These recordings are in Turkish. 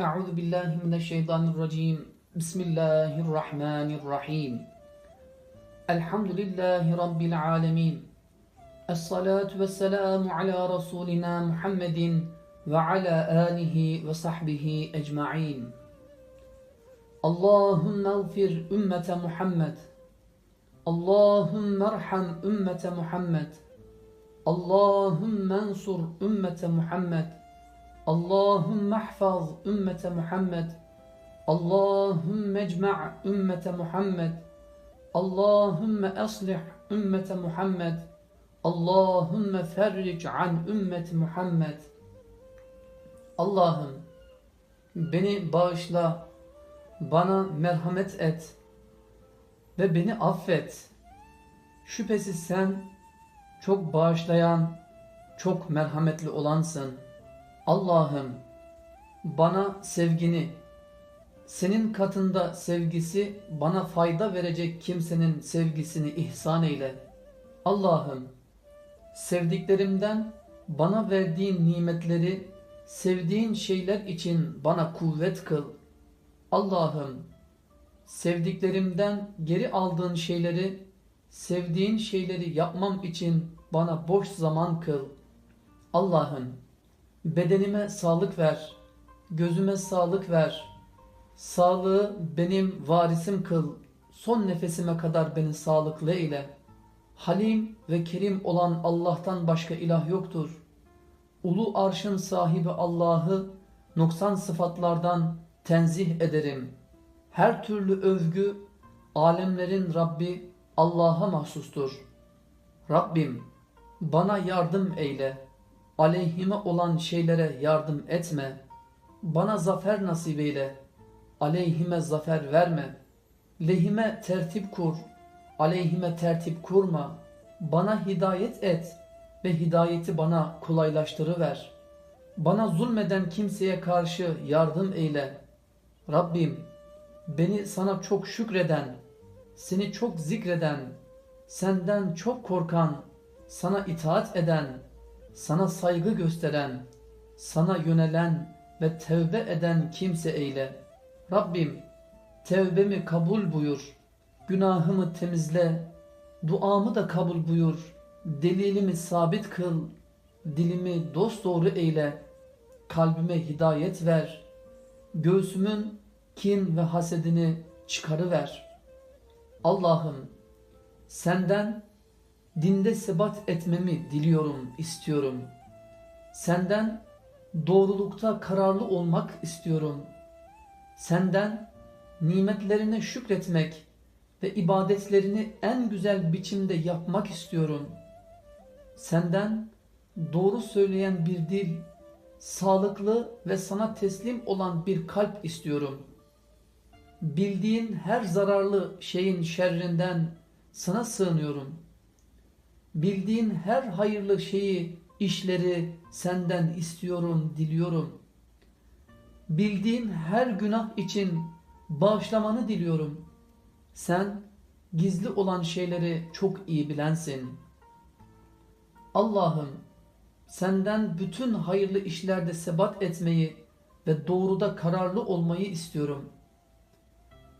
أعوذ بالله من الشيطان الرجيم بسم الله الرحمن الرحيم الحمد لله رب العالمين الصلاة والسلام على رسولنا محمد وعلى آله وصحبه أجمعين اللهم اغفر أمة محمد اللهم ارحم أمة محمد اللهم انصر أمة محمد Allahümme hfaz ümmete Muhammed. Allahümme ecma' ümmete Muhammed. Allahümme eslih ümmete Muhammed. Allahümme ferric an ümmeti Muhammed. Allah'ım beni bağışla, bana merhamet et ve beni affet. Şüphesiz sen çok bağışlayan, çok merhametli olansın.'' Allah'ım bana sevgini, senin katında sevgisi bana fayda verecek kimsenin sevgisini ihsan eyle. Allah'ım sevdiklerimden bana verdiğin nimetleri sevdiğin şeyler için bana kuvvet kıl. Allah'ım sevdiklerimden geri aldığın şeyleri sevdiğin şeyleri yapmam için bana boş zaman kıl. Allah'ım bedenime sağlık ver, gözüme sağlık ver. Sağlığı benim varisim kıl. Son nefesime kadar beni sağlıklı eyle. Halim ve kerim olan Allah'tan başka ilah yoktur. Ulu arşın sahibi Allah'ı noksan sıfatlardan tenzih ederim. Her türlü övgü alemlerin Rabbi Allah'a mahsustur. Rabbim bana yardım eyle. Aleyhime olan şeylere yardım etme. Bana zafer nasip eyle. Aleyhime zafer verme. Lehime tertip kur. Aleyhime tertip kurma. Bana hidayet et ve hidayeti bana kolaylaştırıver. Bana zulmeden kimseye karşı yardım eyle. Rabbim beni sana çok şükreden, seni çok zikreden, senden çok korkan, sana itaat eden, sana saygı gösteren, sana yönelen ve tevbe eden kimse eyle. Rabbim tevbemi kabul buyur, günahımı temizle, duamı da kabul buyur, delilimi sabit kıl, dilimi dosdoğru eyle, kalbime hidayet ver, göğsümün kin ve hasedini çıkarıver. Allah'ım senden dinde sebat etmemi diliyorum, istiyorum. Senden doğrulukta kararlı olmak istiyorum. Senden nimetlerine şükretmek ve ibadetlerini en güzel biçimde yapmak istiyorum. Senden doğru söyleyen bir dil, sağlıklı ve sana teslim olan bir kalp istiyorum. Bildiğin her zararlı şeyin şerrinden sana sığınıyorum. Bildiğin her hayırlı şeyi, işleri senden istiyorum, diliyorum. Bildiğin her günah için bağışlamanı diliyorum. Sen gizli olan şeyleri çok iyi bilensin. Allah'ım senden bütün hayırlı işlerde sebat etmeyi ve doğruda kararlı olmayı istiyorum.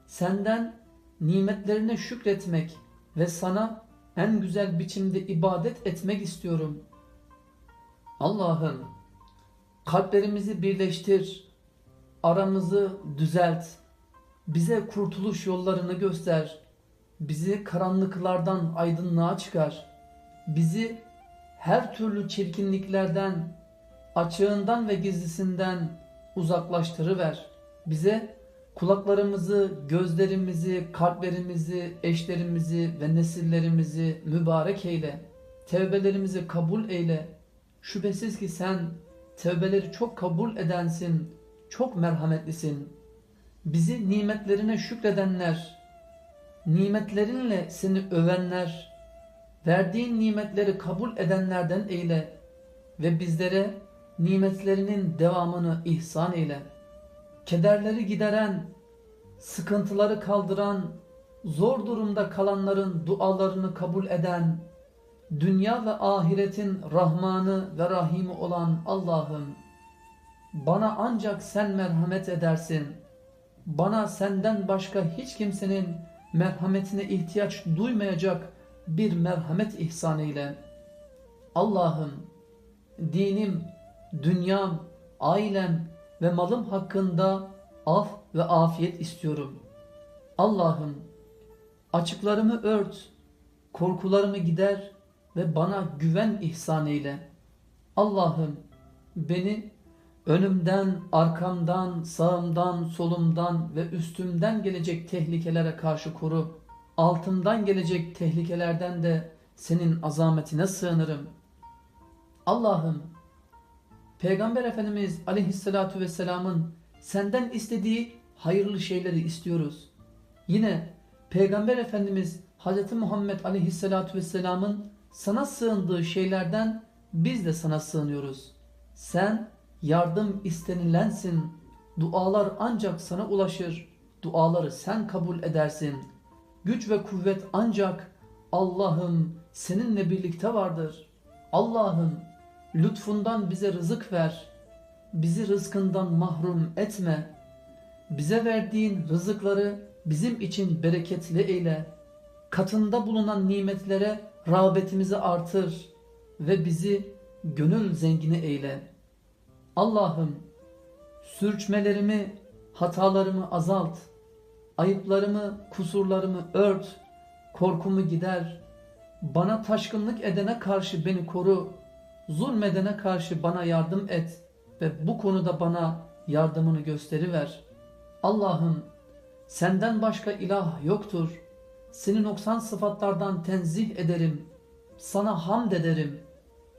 Senden nimetlerine şükretmek ve sana en güzel biçimde ibadet etmek istiyorum. Allah'ım kalplerimizi birleştir, aramızı düzelt, bize kurtuluş yollarını göster, bizi karanlıklardan aydınlığa çıkar, bizi her türlü çirkinliklerden, açığından ve gizlisinden uzaklaştırıver. Bize kulaklarımızı, gözlerimizi, kalplerimizi, eşlerimizi ve nesillerimizi mübarek eyle. Tevbelerimizi kabul eyle. Şüphesiz ki sen tevbeleri çok kabul edensin, çok merhametlisin. Bizi nimetlerine şükredenler, nimetlerinle seni övenler, verdiğin nimetleri kabul edenlerden eyle ve bizlere nimetlerinin devamını ihsan eyle. Kederleri gideren, sıkıntıları kaldıran, zor durumda kalanların dualarını kabul eden, dünya ve ahiretin Rahmanı ve Rahimi olan Allah'ım, Bana ancak sen merhamet edersin. Bana senden başka hiç kimsenin merhametine ihtiyaç duymayacak bir merhamet ihsan eyle. Allah'ım dinim, dünyam, ailem ve malım hakkında af ve afiyet istiyorum. Allah'ım açıklarımı ört, korkularımı gider ve bana güven ihsan eyle. Allah'ım beni önümden, arkamdan, sağımdan, solumdan ve üstümden gelecek tehlikelere karşı koru. Altımdan gelecek tehlikelerden de senin azametine sığınırım. Allah'ım Peygamber Efendimiz aleyhissalatu vesselamın senden istediği hayırlı şeyleri istiyoruz. Yine Peygamber Efendimiz Hz. Muhammed aleyhissalatu vesselamın sana sığındığı şeylerden biz de sana sığınıyoruz. Sen yardım istenilensin. Dualar ancak sana ulaşır. Duaları sen kabul edersin. Güç ve kuvvet ancak Allah'ım seninle birlikte vardır. Allah'ım lütfundan bize rızık ver. Bizi rızkından mahrum etme. Bize verdiğin rızıkları bizim için bereketli eyle. Katında bulunan nimetlere rağbetimizi artır ve bizi gönül zengini eyle. Allah'ım sürçmelerimi, hatalarımı azalt. Ayıplarımı, kusurlarımı ört. Korkumu gider. Bana taşkınlık edene karşı beni koru. Zulmedene karşı bana yardım et ve bu konuda bana yardımını gösteriver. Allah'ım senden başka ilah yoktur. Seni noksan sıfatlardan tenzih ederim. Sana hamd ederim.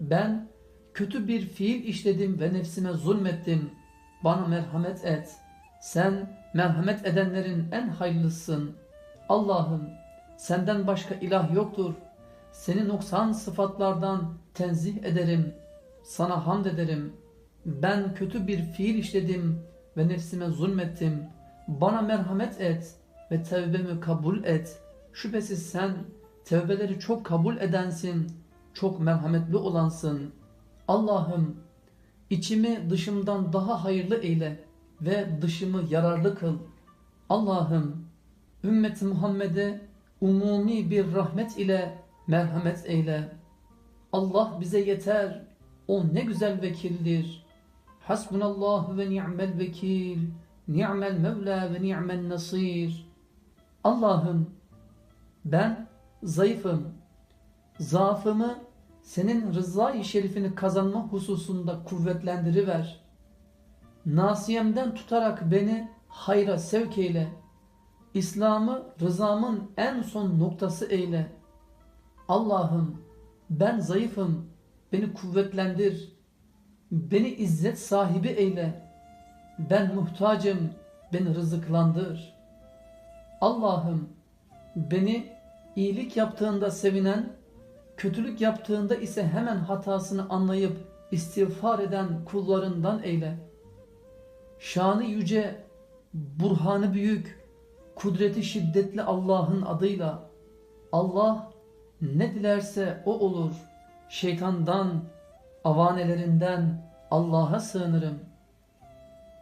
Ben kötü bir fiil işledim ve nefsime zulmettim. Bana merhamet et. Sen merhamet edenlerin en hayırlısın. Allah'ım senden başka ilah yoktur. Seni noksan sıfatlardan tenzih ederim. Sana hamd ederim. Ben kötü bir fiil işledim ve nefsime zulmettim. Bana merhamet et ve tevbemi kabul et. Şüphesiz sen tevbeleri çok kabul edensin, çok merhametli olansın. Allah'ım içimi dışımdan daha hayırlı eyle ve dışımı yararlı kıl. Allah'ım ümmeti Muhammed'e umumi bir rahmet ile merhamet eyle. Allah bize yeter. O ne güzel vekildir. Hasbunallahu ve ni'mel vekil. Ni'mel mevla ve ni'mel nasir. Allah'ım ben zayıfım. Zaafımı senin rızayı şerifini kazanma hususunda kuvvetlendiriver. Nasiyemden tutarak beni hayra sevk eyle. İslam'ı rızamın en son noktası eyle. Allah'ım ben zayıfım, beni kuvvetlendir. Beni izzet sahibi eyle. Ben muhtacım, beni rızıklandır. Allah'ım beni iyilik yaptığında sevinen, kötülük yaptığında ise hemen hatasını anlayıp istiğfar eden kullarından eyle. Şanı yüce, burhanı büyük, kudreti şiddetli Allah'ın adıyla Allah ne dilerse o olur. Şeytandan, avanelerinden Allah'a sığınırım.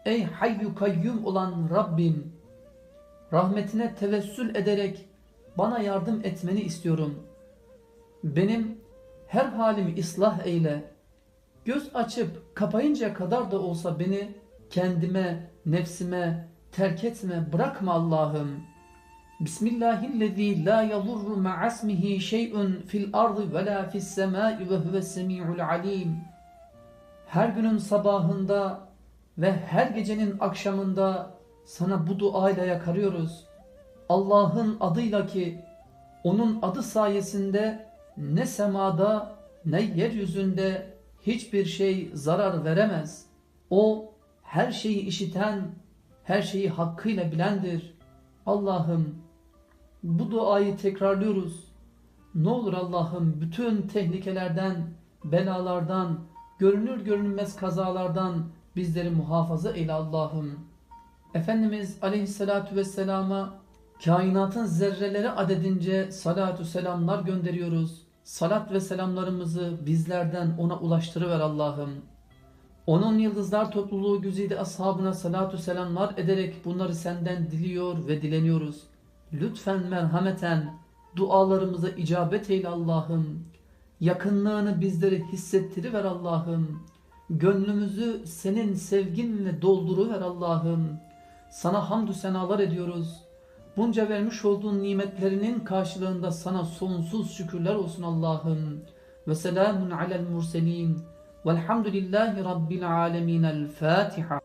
Ey hayyu kayyum olan Rabbim! Rahmetine tevessül ederek bana yardım etmeni istiyorum. Benim her halimi ıslah eyle. Göz açıp kapayınca kadar da olsa beni kendime, nefsime terk etme, bırakma Allah'ım.'' Bismillahillezî la yadurru ma'asmihi şey'un fil ardı ve la fis semâi ve huves semî'ul alîm. Her günün sabahında ve her gecenin akşamında sana bu duayla yakarıyoruz. Allah'ın adıyla ki onun adı sayesinde ne semada ne yeryüzünde hiçbir şey zarar veremez. O her şeyi işiten, her şeyi hakkıyla bilendir. Allah'ım bu duayı tekrarlıyoruz. Ne olur Allah'ım bütün tehlikelerden, belalardan, görünür görünmez kazalardan bizleri muhafaza eyle Allah'ım. Efendimiz aleyhissalatu vesselama kainatın zerreleri adedince salatu selamlar gönderiyoruz. Salat ve selamlarımızı bizlerden ona ulaştırıver Allah'ım. Onun yıldızlar topluluğu güzide ashabına salatu selamlar ederek bunları senden diliyor ve dileniyoruz. Lütfen merhameten dualarımıza icabet eyle Allah'ım. Yakınlığını bizlere hissettiriver Allah'ım. Gönlümüzü senin sevginle dolduruver Allah'ım. Sana hamdü senalar ediyoruz. Bunca vermiş olduğun nimetlerinin karşılığında sana sonsuz şükürler olsun Allah'ım. Ve selamun alel murselin. Velhamdülillahi Rabbil alemin. El Fatiha.